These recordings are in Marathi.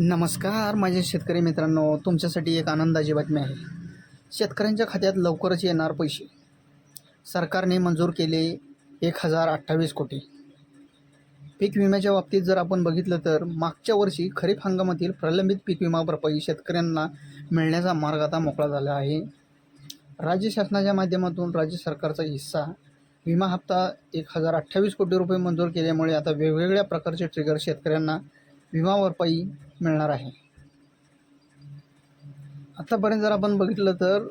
नमस्कार माझे शेतकरी मित्रांनो तुमच्यासाठी एक आनंदाची बातमी आहे. शेतकऱ्यांच्या खात्यात लवकरच येणार पैसे. सरकारने मंजूर केले एक हजार अठ्ठावीस कोटी. पीक विम्याच्या बाबतीत जर आपण बघितलं तर मागच्या वर्षी खरीप हंगामातील प्रलंबित पीक विमा भरपाई शेतकऱ्यांना मिळण्याचा मार्ग आता मोकळा झाला आहे. राज्य शासनाच्या माध्यमातून राज्य सरकारचा हिस्सा विमा हप्ता एक हजार अठ्ठावीस कोटी रुपये मंजूर केल्यामुळे आता वेगवेगळ्या प्रकारचे ट्रिगर शेतकऱ्यांना विमा भरपाई मिळणार आहे. आत्तापर्यंत जर आपण बघितलं तर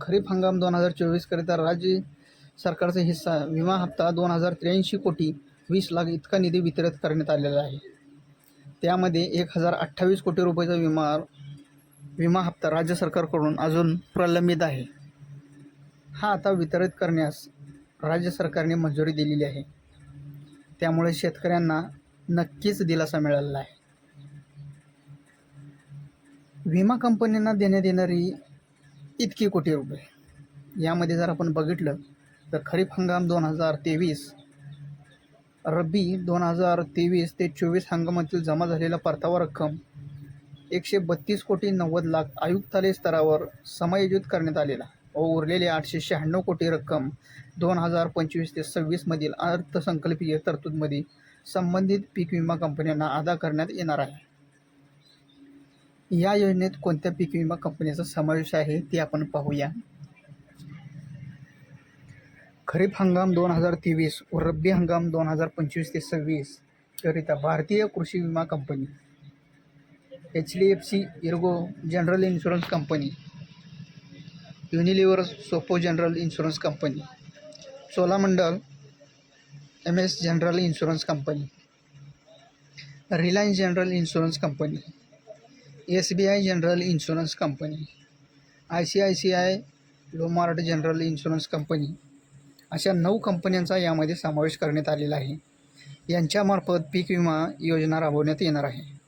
खरीप हंगाम दोन हजार चोवीसकरिता राज्य सरकारचा हिस्सा विमा हप्ता दोन हजार त्र्याऐंशी कोटी वीस लाख इतका निधी वितरित करण्यात आलेला आहे. त्यामध्ये एक हजार अठ्ठावीस कोटी रुपयाचा विमा विमा हप्ता राज्य सरकारकडून अजून प्रलंबित आहे. हा आता वितरित करण्यास राज्य सरकारने मंजुरी दिलेली आहे. त्यामुळे शेतकऱ्यांना नक्कीच दिलासा मिळालेला आहे. विमा कंपन्यांना देण्यात येणारी इतकी कोटी रुपये. यामध्ये जर आपण बघितलं तर खरीप हंगाम दोन हजार तेवीस रब्बी दोन हजार तेवीस ते चोवीस हंगामातील जमा झालेला परतावा रक्कम एकशे बत्तीस कोटी नव्वद लाख आयुक्तालय स्तरावर समायोजित करण्यात आलेला. व उरलेले आठशे शहाण्णव कोटी रक्कम दोन हजार पंचवीस ते सव्वीसमधील अर्थसंकल्पीय तरतूदमध्ये संबंधित पीक विमा कंपन्यांना अदा करण्यात येणार आहे. या योजनेत कोणत्या पीक विमा कंपनीचा समावेश आहे ते आपण पाहूया. खरीप हंगाम दोन हजार तेवीस व रब्बी हंगाम दोन हजार पंचवीस ते सव्वीस करिता भारतीय कृषी विमा company H D F C ergo general insurance company Universal Sompo general insurance company Cholamandalam M S general insurance company Reliance general insurance company S B I general insurance company I C I C I Lombard general insurance company अशा नऊ कंपन्यांचा यामध्ये समावेश करण्यात आलेला आहे. यांच्यामार्फत पीक विमा योजना राबवण्यात येणार आहे.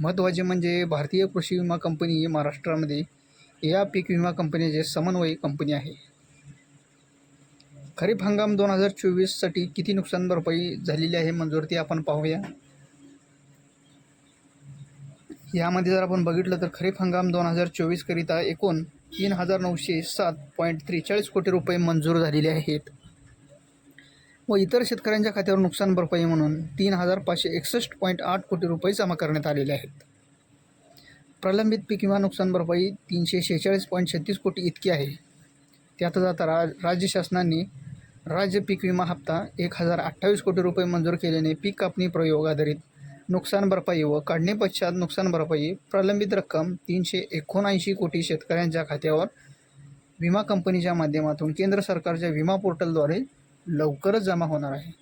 महत्त्वाचे म्हणजे भारतीय कृषी विमा कंपनी ही महाराष्ट्रामध्ये या पीक विमा कंपनीचे समन्वय कंपनी आहे. खरीप हंगाम दोन हजार चोवीससाठी किती नुकसान भरपाई झालेली आहे मंजूर ती आपण पाहूया. यामध्ये जर आपण बघितलं तर खरीप हंगाम दोन हजार चोवीसकरिता एकूण तीन हजार नऊशे सात पॉईंट त्रेचाळीस कोटी रुपये मंजूर झालेले आहेत. व इतर शेतकऱ्यांच्या खात्यावर नुकसान भरपाई म्हणून तीन हजार पाचशे एकसष्ट पॉईंट आठ कोटी रुपये जमा करण्यात आलेले आहेत. प्रलंबित पीक विमा नुकसान भरपाई तीनशे शेहेचाळीस पॉईंट छत्तीस कोटी इतकी आहे. त्यातच आता रा राज्य शासनाने राज्य पीक विमा हप्ता एक हजार अठ्ठावीस कोटी रुपये मंजूर केल्याने पीक कापणी प्रयोग आधारित नुकसान भरपाई व काढणे पश्चात नुकसान भरपाई प्रलंबित रक्कम तीनशे एकोणऐंशी कोटी शेतकऱ्यांच्या खात्यावर विमा कंपनीच्या माध्यमातून केंद्र सरकारच्या विमा पोर्टलद्वारे लवकरच जमा होणार आहे.